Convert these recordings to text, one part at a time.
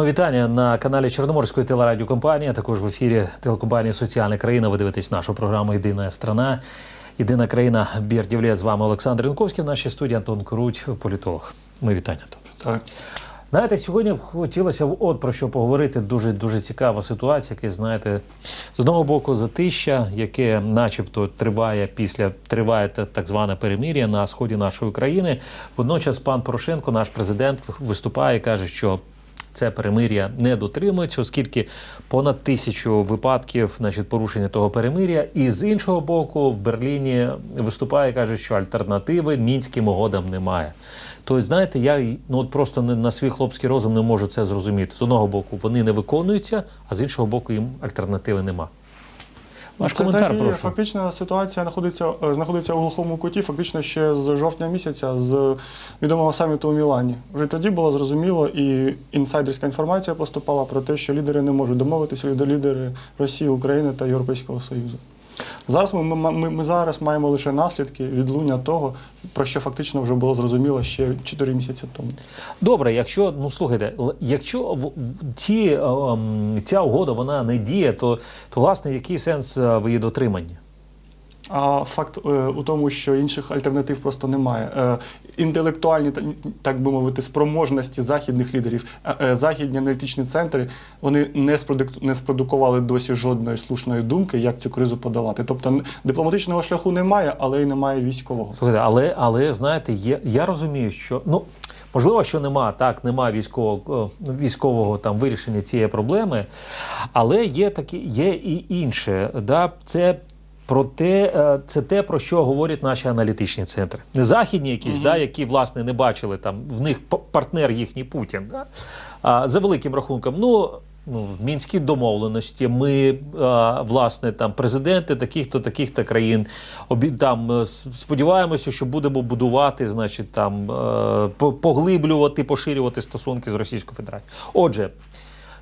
Мої вітання на каналі Чорноморської телерадіокомпанії, а також в ефірі телекомпанії Соціальна країна. Ви дивитесь нашу програму Єдина страна. Єдина країна Бірдівлє. З вами Олександр Янковський. В нашій студії Антон Круть, політолог. Ми вітання. Так. Знаєте, сьогодні хотілося б от про що поговорити. Дуже дуже цікава ситуація, яка знаєте, з одного боку затища, яке, начебто, триває після триває так зване перемир'я на сході нашої країни. Водночас пан Порошенко, наш президент, виступає і каже, що. Це перемир'я не дотримується, оскільки понад тисячу випадків значить, порушення того перемир'я. І з іншого боку, в Берліні виступає каже, що альтернативи мінським угодам немає. Тобто, знаєте, я ну от просто на свій хлопський розум не можу це зрозуміти. З одного боку, вони не виконуються, а з іншого боку, їм альтернативи нема. Ваш Це коментар, так і прошу. Фактично ситуація знаходиться, е, знаходиться у глухому куті, фактично ще з жовтня місяця, з відомого саміту у Мілані. Вже тоді було зрозуміло, і інсайдерська інформація поступала про те, що лідери не можуть домовитися, лідер- лідери Росії, України та Європейського Союзу. Зараз ми, ми, ми, зараз маємо лише наслідки відлуння того, про що фактично вже було зрозуміло ще 4 місяці тому. Добре, якщо ну слухайте, якщо в, ці, е, ем, ця угода вона не діє, то, то власне який сенс е, в її дотриманні? А факт е, у тому, що інших альтернатив просто немає. Інтелектуальні, та- так би мовити, спроможності західних лідерів, е, е, західні аналітичні центри, вони не, не спродукували досі жодної слушної думки, як цю кризу подолати. Тобто дипломатичного шляху немає, але й немає військового. Слухайте, але, але знаєте, є, я розумію, що ну можливо, що нема так, нема військового е, військового там вирішення цієї проблеми, але є такі, є і інше. Да? Це про те, е, це те, про що говорять наші аналітичні центри. Не західні якісь, да, які власне не бачили там в них партнер їхній Путін. Да? А, за великим рахунком, ну. Ну, мінські домовленості. Ми а, власне там президенти таких-то таких-то країн обі там е, сподіваємося, що будемо будувати, значить, там е, поглиблювати, поширювати стосунки з Російською Федерацією. Отже,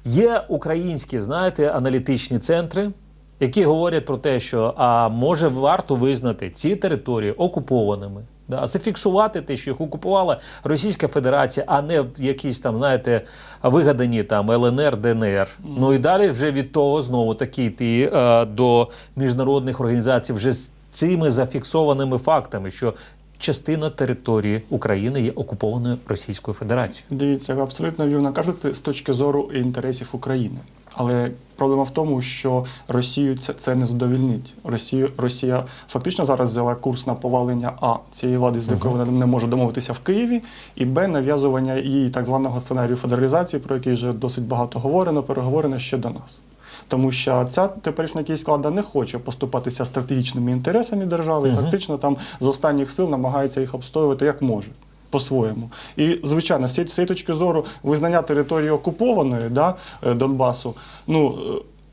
є українські, знаєте, аналітичні центри. Які говорять про те, що а може варто визнати ці території окупованими, да, зафіксувати те, що їх окупувала Російська Федерація, а не якісь там, знаєте, вигадані там ЛНР, ДНР. Ну і далі вже від того знову таки йти е, до міжнародних організацій вже з цими зафіксованими фактами, що частина території України є окупованою Російською Федерацією. Дивіться, ви абсолютно вірно кажете з точки зору інтересів України. Але проблема в тому, що Росію це, це не задовільнить. Росію, Росія фактично зараз взяла курс на повалення А цієї влади, з якою вона не може домовитися в Києві, і Б нав'язування її так званого сценарію федералізації, про який вже досить багато говорено, переговорено ще до нас. Тому що ця теперішня київська влада не хоче поступатися стратегічними інтересами держави, і фактично там з останніх сил намагається їх обстоювати як може. По-своєму. І, звичайно, з цієї, точки зору визнання території окупованої да, е, Донбасу, ну,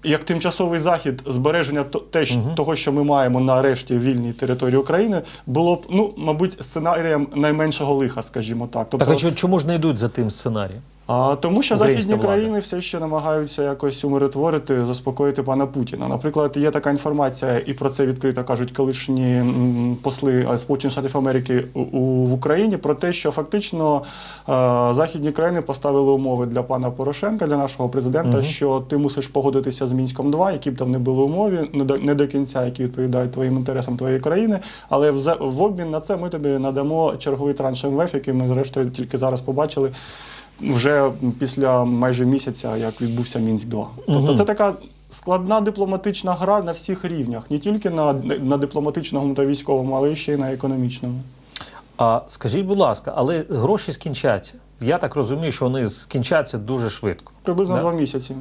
е, як тимчасовий захід збереження то- те, щ- Мгм. того, що ми маємо нарешті вільній території України, було б, ну, мабуть, сценарієм найменшого лиха, скажімо так. Тобто, Так а чому ж не йдуть за тим сценарієм? А, тому що Українська західні влада. країни все ще намагаються якось умиротворити, заспокоїти пана Путіна. Наприклад, є така інформація, і про це відкрито кажуть колишні посли е, Сполучених Штатів Америки у, у- в Україні про те, що фактично е, західні країни поставили умови для пана Порошенка, для нашого президента, Мгм. що ти мусиш погодитися з мінськом 2 які б там не були умови, не до, не до кінця, які відповідають твоїм інтересам твоєї країни. Але в, в обмін на це ми тобі надамо черговий транш МВФ, який ми зрештою тільки зараз побачили вже після майже місяця, як відбувся Мінськ 2 Тобто це така складна дипломатична гра на всіх рівнях, не тільки на, на дипломатичному та військовому, але й ще й на економічному. А скажіть, будь ласка, але гроші скінчаться. Я так розумію, що вони скінчаться дуже швидко. Приблизно Да? два місяці.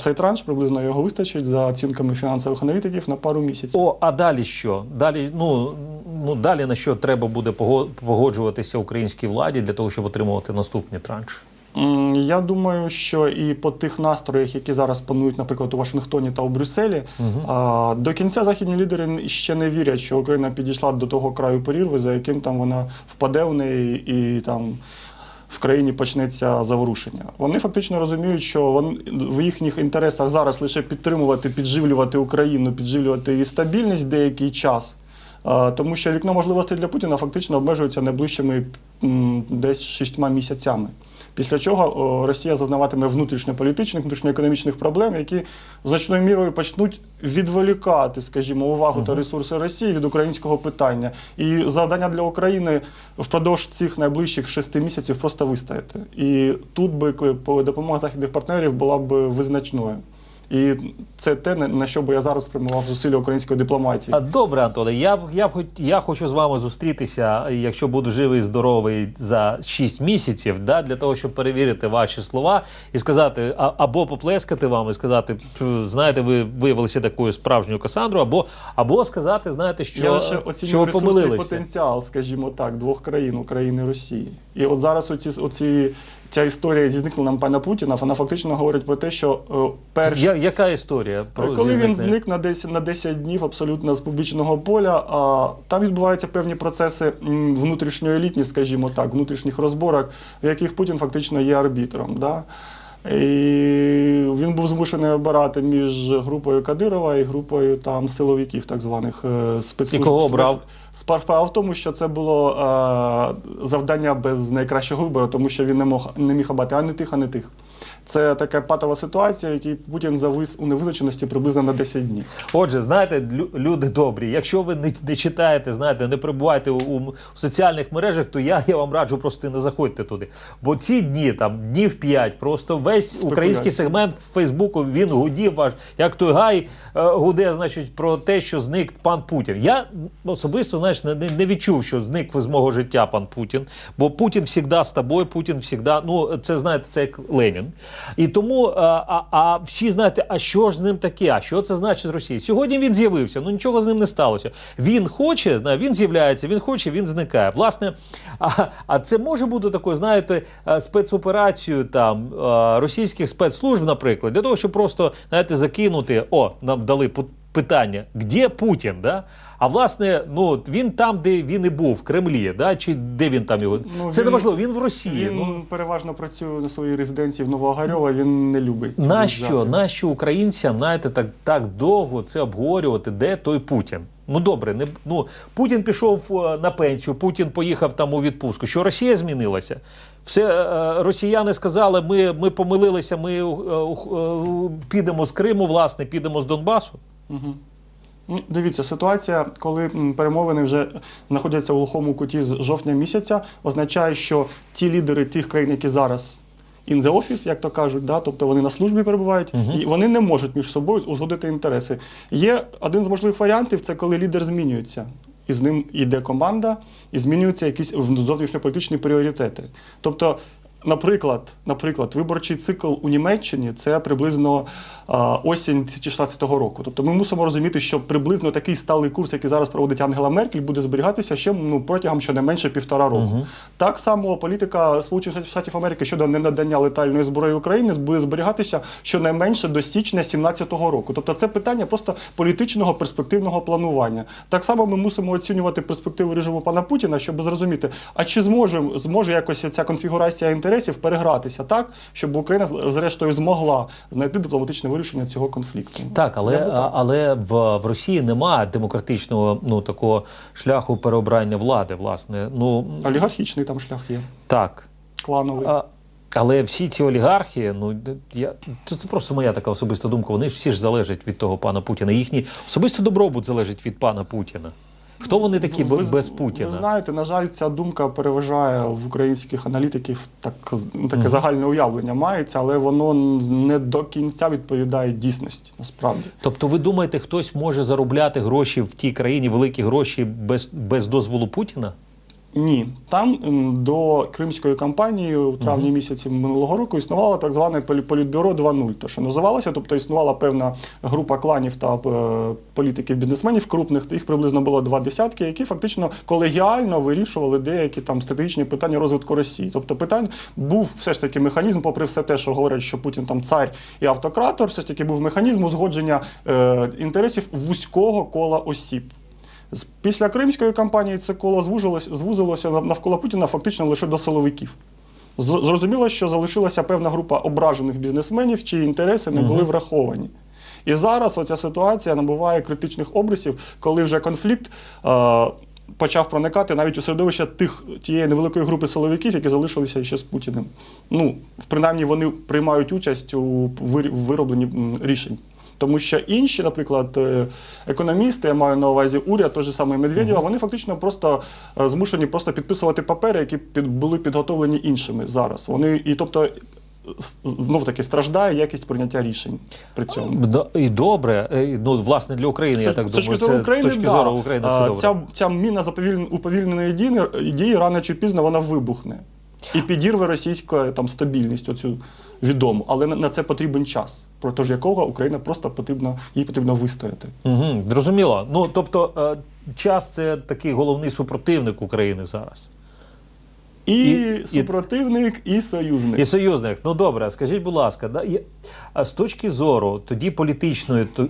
Цей транш приблизно його вистачить за оцінками фінансових аналітиків на пару місяців. О, а далі що? Далі, ну, ну далі на що треба буде погоджуватися українській владі для того, щоб отримувати наступні транші? Я думаю, що і по тих настроях, які зараз панують, наприклад, у Вашингтоні та у Брюсселі, а, до кінця західні лідери ще не вірять, що Україна підійшла до того краю порірви, за яким там вона впаде в неї і там. В країні почнеться заворушення. Вони фактично розуміють, що в їхніх інтересах зараз лише підтримувати, підживлювати Україну, підживлювати її стабільність деякий час. Тому що вікно можливостей для Путіна фактично обмежується найближчими десь шістьма місяцями. Після чого Росія зазнаватиме внутрішньополітичних, внутрішньоекономічних проблем, які значною мірою почнуть відволікати, скажімо, увагу та ресурси Росії від українського питання. І завдання для України впродовж цих найближчих шести місяців просто вистояти. І тут би по- допомога західних партнерів була б визначною. І це те, на- що би я зараз спрямував зусилля української дипломатії. А, Добре, Антоне, я, б- я, б хоч, я хочу з вами зустрітися, якщо буду живий і здоровий за 6 місяців, да, для того, щоб перевірити ваші слова і сказати, а, або поплескати вам і сказати, знаєте, ви виявилися такою справжньою Касандрою, або, або сказати, знаєте, що, я лише оцінюю ресурсний помилилися. потенціал, скажімо так, двох країн України і Росії. І от зараз оці, оці, ця історія зі зникненням пана Путіна, вона фактично говорить про те, що е, перш, Я, яка історія? Про коли він зник на 10, на 10 днів абсолютно з публічного поля, а там відбуваються певні процеси внутрішньої елітні, скажімо так, внутрішніх розборок, в яких Путін фактично є арбітром. Да? І він був змушений обирати між групою Кадирова і групою там силовиків, так званих е, спецслужб. І кого обрав? Справа в тому, що це було е, завдання без найкращого вибору, тому що він не мог не міг обрати ані тих, ані тих. Це така патова ситуація, в якій Путін завис у невизначеності приблизно на 10 днів. Отже, знаєте, лю- люди добрі. Якщо ви не, не читаєте, знаєте, не перебуваєте у, у соціальних мережах, то я, я вам раджу просто не заходьте туди. Бо ці дні, там днів 5, просто весь Спекуляції. український сегмент в Фейсбуку він гудів ваш, як той гай е, гуде, значить, про те, що зник пан Путін. Я особисто, знаєш, не, не не відчув, що зник з мого життя пан Путін. Бо Путін завжди з тобою, Путін завжди, ну це знаєте, це як Ленін. І тому, е, а, а всі знаєте, а що ж з ним таке? А що це значить Росії? Сьогодні він з'явився, ну нічого з ним не сталося. Він хоче, знає, він з'являється, він хоче, він зникає. Власне, а, а це може бути такою, знаєте, е, спецоперацією там е, російських спецслужб, наприклад, для того, щоб просто знаєте, закинути, о, нам дали питання, де Путін? Да? А власне, ну він там, де він і був, в Кремлі, да? чи де він там його. Ну, це він- не важливо, він в Росії. Він ну, переважно працює на своїй резиденції в Новогарьова, він не любить. Нащо, українцям знаєте, так, так довго це обговорювати, де той Путін? Ну добре, не ну Путін пішов е, на пенсію, Путін поїхав там у відпустку. Що Росія змінилася? Все е, е, росіяни сказали, ми, ми помилилися, ми підемо з Криму, власне, підемо з Донбасу. Ну, Дивіться, ситуація, коли перемовини вже знаходяться у глухому куті з жовтня місяця, означає, що ті лідери тих країн, які зараз in the office, як то кажуть, да, тобто вони на службі перебувають, і вони не можуть між собою узгодити інтереси. Є один з можливих варіантів це коли лідер змінюється. І з ним йде команда, і змінюються якісь зовнішньополітичні пріоритети. Тобто, наприклад, наприклад, виборчий цикл у Німеччині це приблизно осінь 2016 року. Тобто ми мусимо розуміти, що приблизно такий сталий курс, який зараз проводить Ангела Меркель, буде зберігатися ще ну, протягом щонайменше півтора року. Так само політика Сполучених Штатів Америки щодо ненадання летальної зброї України буде зберігатися щонайменше до січня 2017 року. Тобто це питання просто політичного перспективного планування. Так само ми мусимо оцінювати перспективи режиму пана Путіна, щоб зрозуміти, а чи зможе, зможе якось ця конфігурація інтересів перегратися так, щоб Україна зрештою змогла знайти дипломатичне вирішення цього конфлікту. Так, але, так. але в, в Росії немає демократичного ну такого шляху переобрання влади, власне. Ну Олігархічний там шлях є, так. клановий. А, але всі ці олігархи, ну я це, це просто моя така особиста думка. Вони всі ж залежать від того пана Путіна. Їхній особистий добробут залежить від пана Путіна. Хто вони такі Ви- без Путіна? Ви знаєте, на жаль, ця думка переважає в українських аналітиків так, таке загальне уявлення мається, але воно не до кінця відповідає дійсності, насправді. Тобто, ви думаєте, хтось може заробляти гроші в тій країні, великі гроші без, без дозволу Путіна? Ні, там до кримської кампанії у травні місяці минулого року існувало так зване полі- політбюро 2.0, то що називалося, тобто існувала певна група кланів та е, політиків бізнесменів крупних, їх приблизно було два десятки, які фактично колегіально вирішували деякі там стратегічні питання розвитку Росії. Тобто питань був все ж таки механізм, попри все те, що говорять, що Путін там цар і автократор, все ж таки був механізм узгодження е, інтересів вузького кола осіб. Після Кримської кампанії це коло звужилось, звузилося навколо Путіна фактично лише до силовиків. Зрозуміло, що залишилася певна група ображених бізнесменів, чиї інтереси не були враховані. І зараз оця ситуація набуває критичних обрисів, коли вже конфлікт е, почав проникати навіть у середовище тих тієї невеликої групи силовиків, які залишилися ще з Путіним. Ну, принаймні, вони приймають участь у вир- виробленні рішень. Тому що інші, наприклад, е, економісти, я маю на увазі уряд, той же самий Медведєва, вони фактично просто е, змушені просто підписувати папери, які під, були підготовлені іншими зараз. Вони і тобто знов таки страждає якість прийняття рішень при цьому. І добре, е, ну власне для України, я так думаю, це України, з точки зору України це добре. Ця, ця міна уповільненої дії, дії рано чи пізно вона вибухне. І підірве російську там, стабільність, оцю відому. Але на, на це потрібен час, протягом якого Україна просто потрібно, їй потрібно вистояти. Угу, зрозуміло. Ну тобто, е, час це такий головний супротивник України зараз. І, І- супротивник, і союзник. І союзник. Ну добре, скажіть, будь ласка, да, я- а з точки зору тоді політичної, то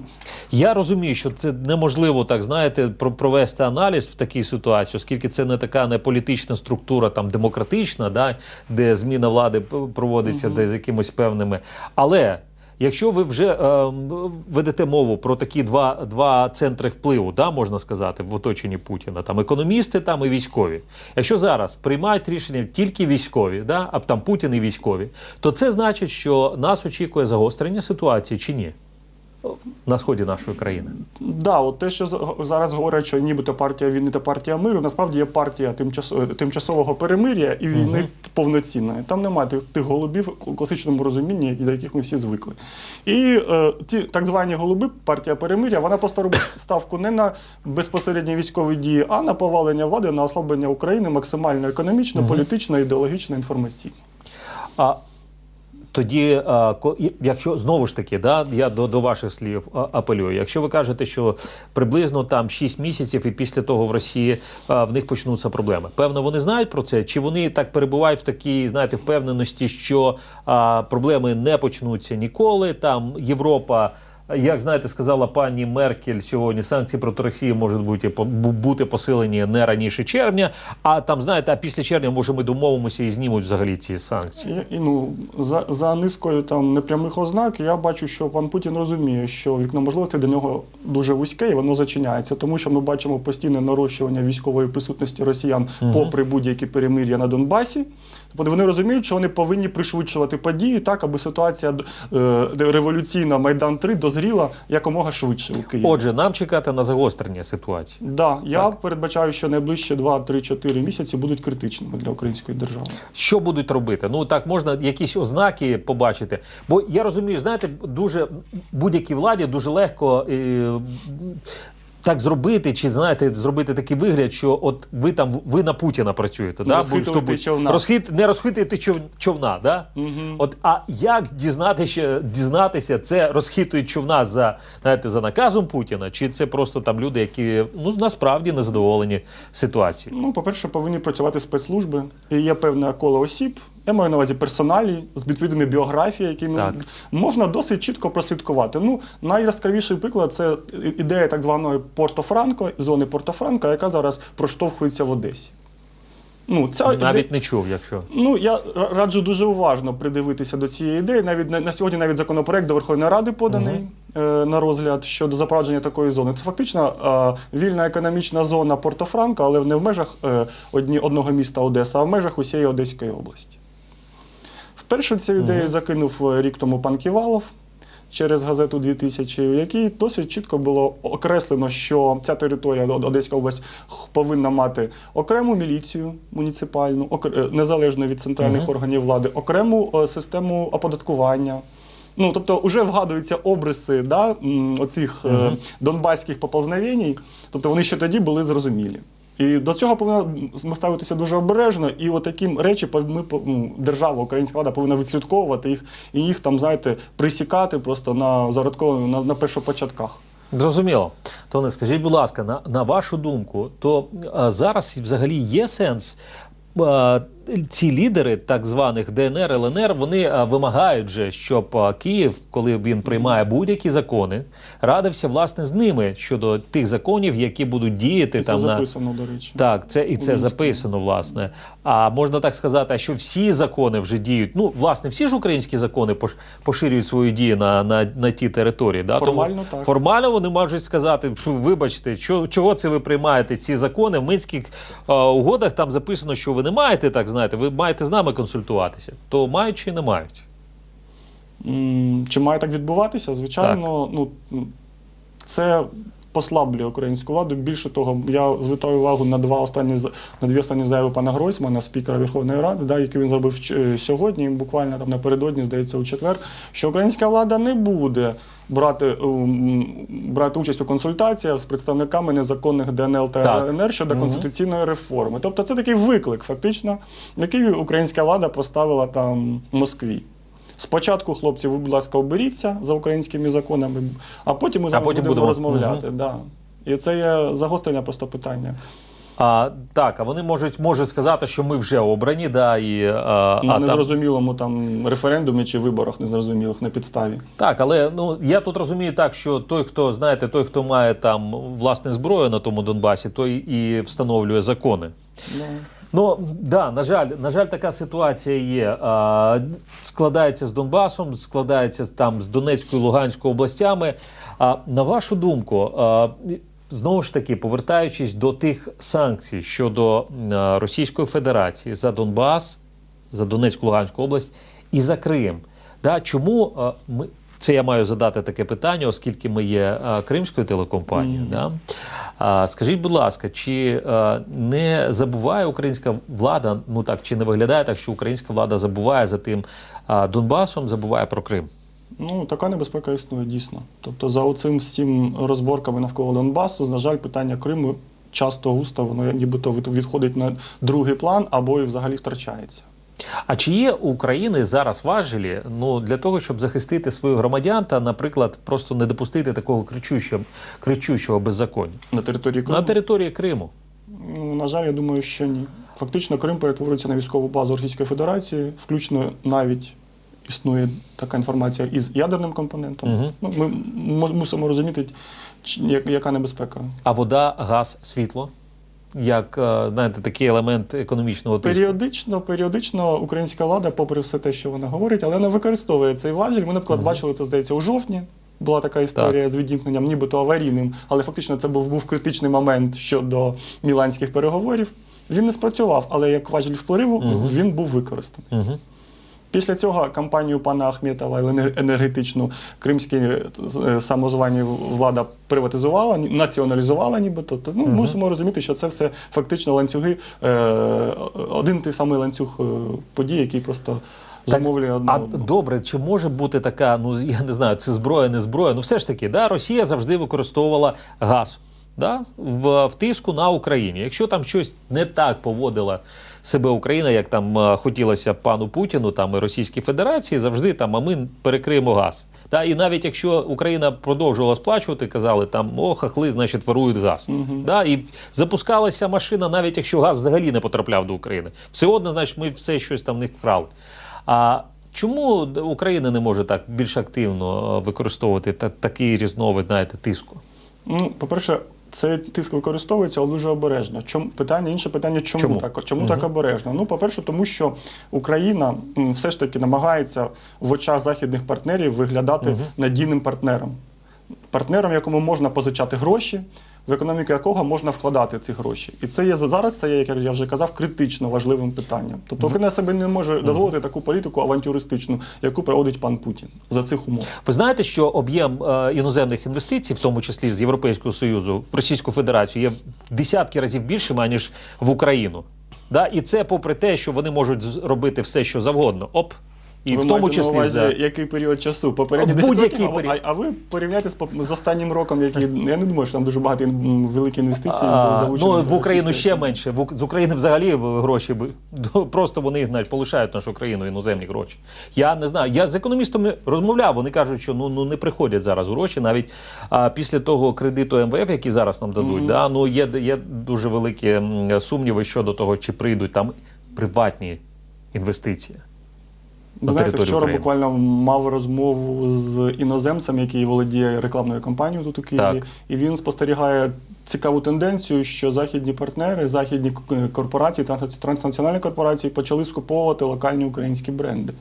я розумію, що це неможливо так знаєте, про- провести аналіз в такій ситуації, оскільки це не така не політична структура, там демократична, да, де зміна влади проводиться де з якимось певними. Але якщо ви вже е, ведете мову про такі два, два центри впливу, да, можна сказати, в оточенні Путіна, там економісти там і військові. Якщо зараз приймають рішення тільки військові, да, а там Путін і військові, то це значить, що нас очікує загострення ситуації чи ні? На сході нашої країни. Да, от те, що за- зараз говорять, що нібито партія війни та партія миру, насправді є партія тимчасо- тимчасового перемир'я і війни повноцінної. Там немає тих, тих голубів у класичному розумінні, до яких ми всі звикли. І е, ті так звані голуби, партія перемир'я, вона просто робить ставку не на безпосередні військові дії, а на повалення влади, на ослаблення України максимально економічно, політично, ідеологічно, інформаційно. А тоді, ко- якщо знову ж таки, да, я до, до ваших слів апелюю. Якщо ви кажете, що приблизно там 6 місяців, і після того в Росії в них почнуться проблеми. Певно, вони знають про це, чи вони так перебувають в такій, знаєте, впевненості, що проблеми не почнуться ніколи. Там Європа. Як знаєте, сказала пані Меркель сьогодні, санкції проти Росії можуть бути бути посилені не раніше червня. А там знаєте, а після червня може ми домовимося і знімуть взагалі ці санкції. І, і, ну, за, за низкою там непрямих ознак я бачу, що пан Путін розуміє, що вікно можливостей до нього дуже вузьке і воно зачиняється, тому що ми бачимо постійне нарощування військової присутності росіян попри будь-які перемир'я на Донбасі. Тобто вони розуміють, що вони повинні пришвидшувати події так, аби ситуація е, революційна Майдан 3 дозріла якомога швидше у Києві. Отже, нам чекати на загострення ситуації. Да, я передбачаю, що найближчі 2-3-4 місяці будуть критичними для української держави. Що будуть робити? Ну так можна якісь ознаки побачити. Бо я розумію, знаєте, дуже будь-якій владі дуже легко. Е, так зробити, чи знаєте, зробити такий вигляд, що от ви там ви на Путіна працюєте, да? будь- човна. Розхит, не розхитуєте чов, човна, да? От а як дізнатися, дізнатися, це розхитують човна за знаєте, за наказом Путіна, чи це просто там люди, які ну насправді не задоволені ситуацією? Ну, по-перше, повинні працювати спецслужби. І є певне коло осіб. Я маю на увазі персоналі з відповідними біографіями, які Так. можна досить чітко прослідкувати. Ну, найяскравіший приклад це ідея так званої Порто-Франко, зони Порто-Франко, яка зараз проштовхується в Одесі. Ну, ця Навіть не чув, якщо. Ну, я раджу дуже уважно придивитися до цієї ідеї. Навіть на, на сьогодні навіть законопроект до Верховної Ради поданий е, на розгляд щодо запровадження такої зони. Це фактично е, вільна економічна зона Порто-Франко, але не в межах е, одні, одного міста Одеса, а в межах усієї Одеської області. Вперше цю ідею закинув е, рік тому пан Ківалов через газету 2000, в якій досить чітко було окреслено, що ця територія Одеська область повинна мати окрему міліцію муніципальну, окр- е, незалежно від центральних органів влади, окрему е, систему оподаткування. Ну, тобто, вже вгадуються обриси да, оцих е, донбаських поползновень, тобто вони ще тоді були зрозумілі. І до цього повинна ставитися дуже обережно, і отакі речі пов- ми ну, держава, українська влада повинна відслідковувати їх і їх там, знаєте, присікати просто на зародково на, на першопочатках. Зрозуміло. Тоне, скажіть, будь ласка, на, на вашу думку, то а, зараз взагалі є сенс а, ці лідери так званих ДНР, ЛНР, вони вимагають же, щоб Київ, коли він приймає будь-які закони, радився власне з ними щодо тих законів, які будуть діяти І це там на записано, до речі. так, це і це записано, власне. А можна так сказати, що всі закони вже діють. Ну, власне, всі ж українські закони поширюють свої дії на, на, на ті території. Да? Формально Тому, так. Формально вони можуть сказати: вибачте, що, чого це ви приймаєте ці закони? В Минських е, угодах там записано, що ви не маєте так, знаєте, ви маєте з нами консультуватися. То мають чи не мають? Чи має так відбуватися? Звичайно, ну це послаблює українську владу. Більше того, я звертаю увагу на два останні на дві останні заяви пана Гройсмана, спікера Верховної Ради, да, які він зробив е, сьогодні, буквально там напередодні, здається, у четвер, що українська влада не буде. Брати, брати участь у консультаціях з представниками незаконних ДНЛ та Так. ЛНР щодо конституційної реформи. Тобто це такий виклик, фактично, який українська влада поставила там Москві. Спочатку, хлопці, ви, будь ласка, оберіться за українськими законами, а потім ми з А вами потім будемо, будемо. розмовляти. Да. І це є загострення просто питання. А, так, а вони можуть, можуть сказати, що ми вже обрані, да, і, а, На а там, незрозумілому там референдумі чи виборах незрозумілих на підставі. Так, але ну я тут розумію так, що той, хто знаєте, той, хто має там власне зброю на тому Донбасі, той і встановлює закони. Ну, Ну да, на жаль, на жаль, така ситуація є. А, складається з Донбасом, складається там з Донецькою Луганською областями. А на вашу думку, а, знову ж таки, повертаючись до тих санкцій щодо Російської Федерації за Донбас, за Донецьку Луганську область і за Крим. Да, чому ми. Це я маю задати таке питання, оскільки ми є кримською телекомпанією. Да? А, скажіть, будь ласка, чи не забуває українська влада, ну так, чи не виглядає так, що українська влада забуває за тим Донбасом, забуває про Крим? Ну, така небезпека існує дійсно. Тобто, за оцим всім розборками навколо Донбасу, на жаль, питання Криму часто густо воно нібито відходить на другий план або і взагалі втрачається. А чи є у України зараз важелі ну, для того, щоб захистити своїх громадян та, наприклад, просто не допустити такого кричущого, кричущого беззаконня На території Криму. на території Криму? Ну, На жаль, я думаю, що ні. Фактично, Крим перетворюється на військову базу Російської Федерації, включно навіть існує така інформація із ядерним компонентом. Ну, ми мусимо розуміти, яка небезпека. А вода, газ, світло як е, знаєте, такий елемент економічного тиску? Періодично, періодично українська влада, попри все те, що вона говорить, але вона використовує цей важіль. Ми, наприклад, бачили це, здається, у жовтні. Була така історія з відімкненням, нібито аварійним, але фактично це був, був критичний момент щодо міланських переговорів. Він не спрацював, але як важіль впливу Мгм. він був використаний. Угу. Після цього кампанію пана Ахметова енер- енергетичну кримські е, самозвані влада приватизувала, націоналізувала, нібито. То, ну, Мгм. мусимо розуміти, що це все фактично ланцюги, е, один той самий ланцюг е, подій, який просто замовлює одне А добре, чи може бути така, ну я не знаю, це зброя, не зброя. Ну все ж таки, да, Росія завжди використовувала газ да, в, в тиску на Україні. Якщо там щось не так поводила себе Україна, як там е, хотілося пану Путіну там і Російській Федерації, завжди там, а ми перекриємо газ. Да, і навіть якщо Україна продовжувала сплачувати, казали там о, хахли, значить, ворують газ. Мгм. Да, і запускалася машина, навіть якщо газ взагалі не потрапляв до України. Все одно, значить, ми все щось там в них вкрали. А чому Україна не може так більш активно е, використовувати та, такий різновид, знаєте, тиску? Ну, по-перше, цей тиск використовується, але дуже обережно. Чому питання? Інше питання, чому, Чому? так? Чому угу. так обережно? Ну, по-перше, тому що Україна все ж таки намагається в очах західних партнерів виглядати угу. надійним партнером. Партнером, якому можна позичати гроші, в економіку якого можна вкладати ці гроші. І це є зараз, це є, як я вже казав, критично важливим питанням. Тобто Україна себе не може дозволити таку політику авантюристичну, яку проводить пан Путін за цих умов. Ви знаєте, що об'єм е, іноземних інвестицій, в тому числі з Європейського Союзу, в Російську Федерацію, є в десятки разів більшим, аніж в Україну. Да? І це попри те, що вони можуть зробити все, що завгодно. Оп. І ви в тому числі на увазі, за... який період часу? Попередні 10 будь-який років, період. а, а ви порівняйте з, з останнім роком, який я не думаю, що там дуже багато великі інвестиції А, залучені. ну, в Україну ще менше. В з України взагалі гроші просто вони знають, полишають нашу країну іноземні гроші. Я не знаю. Я з економістами розмовляв. Вони кажуть, що ну, ну не приходять зараз гроші. Навіть а, після того кредиту МВФ, який зараз нам дадуть, Мгм. да, ну є, є дуже великі сумніви щодо того, чи прийдуть там. приватні інвестиції. Ви знаєте, вчора України. буквально мав розмову з іноземцем, який володіє рекламною кампанією тут у Києві, Так. і він спостерігає цікаву тенденцію, що західні партнери, західні корпорації, транс- транснаціональні корпорації почали скуповувати локальні українські бренди.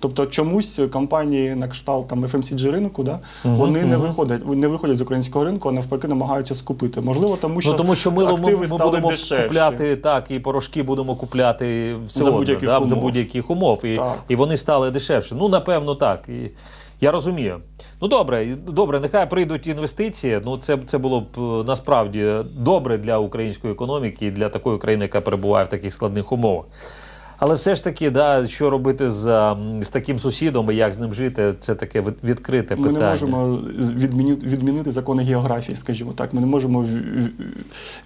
Тобто чомусь компанії на кшталт там FMCG ринку, да, вони не виходять, не виходять з українського ринку, а навпаки намагаються скупити. Можливо, тому що, Ну тому що ми, ми, активи ми стали будемо дешевші. купляти так, і порошки будемо купляти все За будь-яких да, за будь-яких умов. І, і вони стали дешевше. Ну, напевно, так. І я розумію. Ну добре, добре, нехай прийдуть інвестиції. Ну це, це було б е, насправді добре для української економіки і для такої країни, яка перебуває в таких складних умовах. Але все ж таки, да, що робити з, з таким сусідом і як з ним жити, це таке від- відкрите Ми питання. не можемо відмінити, відмінити закони географії, скажімо так. Ми не можемо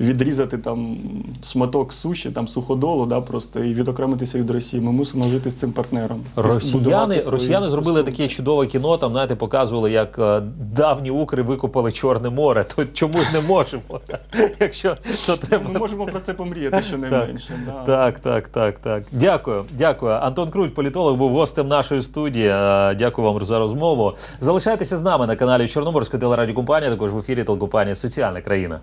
відрізати там шматок суші, там суходолу, да, просто і відокремитися від Росії. Ми мусимо жити з цим партнером. Росіяни, росіяни зробили таке чудове кіно. Там знаєте, показували, як е, давні укри викопали Чорне море. То чому ж не можемо? Якщо то треба. Ми можемо про це помріяти щонайменше. Да. Так, так, так, так. Дякую, дякую. Антон Круть, політолог, був гостем нашої студії. Е, Дякую вам за розмову. Залишайтеся з нами на каналі Чорноморської телерадіокомпанії, також в ефірі телекомпанія Соціальна країна.